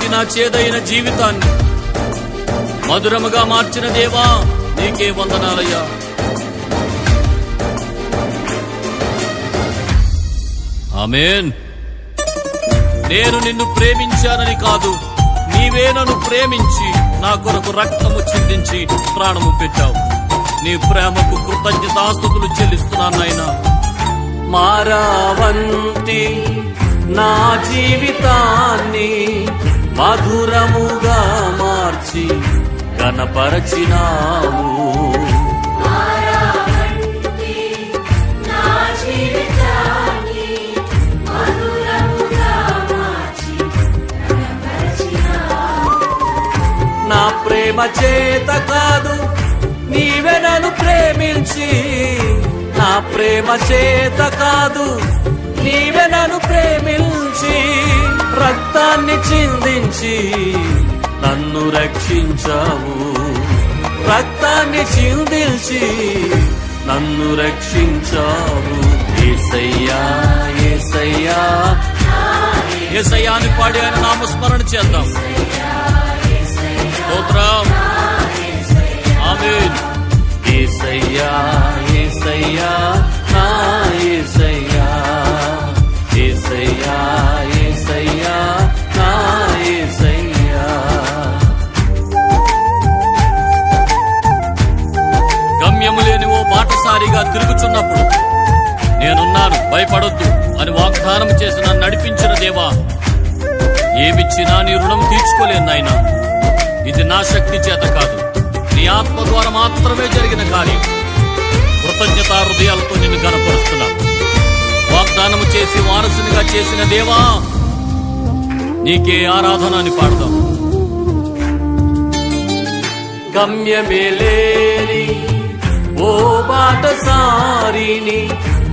మారాలాంటి నా చేదైన జీవితాన్ని మధురముగా మార్చిన దేవా నీకే వందనాలయ్యా. ఆమెన్. నేను నిన్ను ప్రేమించానని కాదు నీవే నన్ను ప్రేమించి నా కొరకు రక్తము చిందించి ప్రాణము పెట్టావు. నీ ప్రేమకు కృతజ్ఞతాస్తుతులు చెల్లిస్తున్నాను నాయన. మారావంతి నా జీవితా మధురముగా మార్చి కనపరచినావు నా ప్రేమ చేత కాదు నీవే నన్ను ప్రేమించి. నా ప్రేమ చేత కాదు నీవే నన్ను రక్తాన్ని చిందించి నన్ను రక్షించావు. రక్తాన్ని చిందించి నన్ను రక్షించావు. ఏసయ్యా ఏసయ్యా. ఏసయ్యా అని పాడి ఆయన నామస్మరణ చేద్దాం. స్తోత్రం. ఆమేన్. ఏసయ్యా ఏసయ్యా. నా ఏసయ్యా. భయపడొద్దు అని వాగ్దానం చేసి నన్ను నడిపించిన దేవా ఏమిచ్చినా నీ రుణం తీర్చుకోలేను నాయనా. ఇది నా శక్తి చేత కాదు. నీ ఆత్మ ద్వారా మాత్రమే జరిగిన కార్యం. కృతజ్ఞత హృదయాలతో నిన్ను కనపరుస్తున్నా వాగ్దానము చేసి వారసునిగా చేసిన దేవా నీకే ఆరాధన అని పాడదాం గమ్యమేలేని ఓ బాటసారిని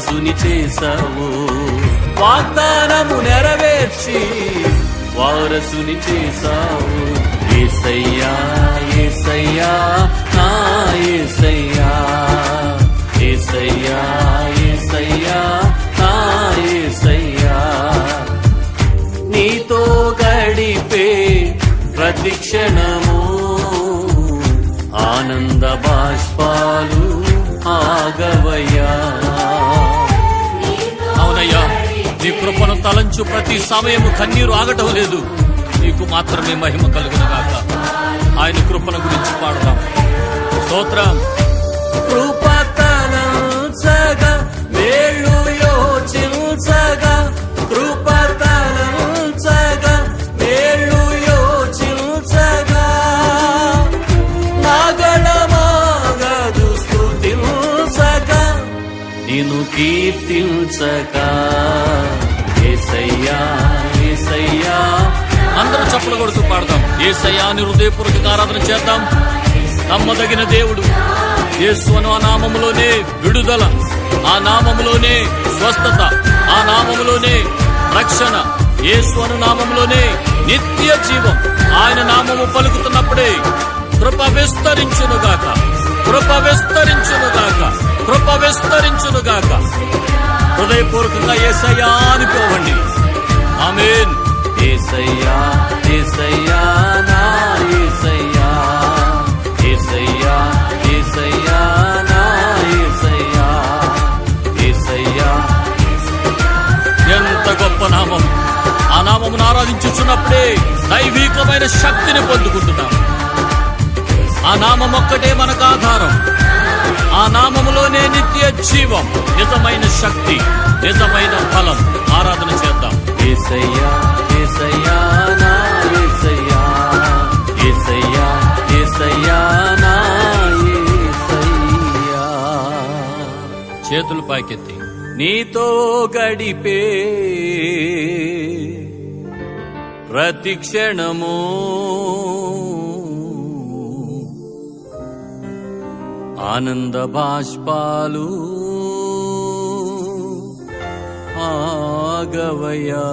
మనసుని చేశావు వాగ్దానము నెరవేర్చి వారసుని చేశావు. ఏసయ్యా ఏసయ్యా నా ఏసయ్యా. ఏసయ్యా ఏసయ్యా నా ఏసయ్యా. నీతో గడిపే ప్రతి క్షణము ఆనంద బాష్పాలు ఆగవయ్యా. చేశానయ్యా నీ కృపను తలంచు ప్రతి సమయము కన్నీరు ఆగటం లేదు. నీకు మాత్రమే మహిమ కలుగును ఆయన కృపణ గురించి పాడదాం. స్తోత్రం. కృపతలంచగా మేలు యోచించగా కీర్తించక. ఏసయ్యా ఏసయ్యా. అందరూ చప్పలు కొడుతూ పాడదాం. ఏసయ్యా అని హృదయపూర్వక ఆరాధన చేద్దాం. నమ్మదగిన దేవుడు. యేసు అను ఆ నామములోనే విడుదల. ఆ నామములోనే స్వస్థత. ఆ నామములోనే రక్షణ. యేసు అను నామములోనే నిత్య జీవం. ఆయన నామము పలుకుతున్నప్పుడే కృప విస్తరించునుగాక. కృప విస్తరించునుగాక. కృప విస్తరించునుగాక. హృదయపూర్వకంగా ఏసయ్యా అనుకోవండి. ఆమేన్. ఏసయ్యా ఏసయ్యా నా ఏసయ్యా. ఏసయ్యా ఏసయ్యా నా ఏసయ్యా. ఏసయ్యా. ఎంత గొప్ప నామం. ఆ నామమును ఆరాధించుచున్నప్పుడే దైవీకమైన శక్తిని పొందుకుంటున్నాం. ఆ నామం ఒక్కటే మనకు ఆధారం. ఆ నామములోనే నిత్య జీవం నిజమైన శక్తి నిజమైన ఫలం ఆరాధన చేద్దాం. ఏసయ్యా ఏసయ్యా నా ఏసయ్యా. ఏసయ్యా ఏసయ్యా నా ఏసయ్యా. చేతులు పైకెత్తి. నీతో గడిపే ప్రతి క్షణము ఆనంద బాష్పాలు. ఆగవయా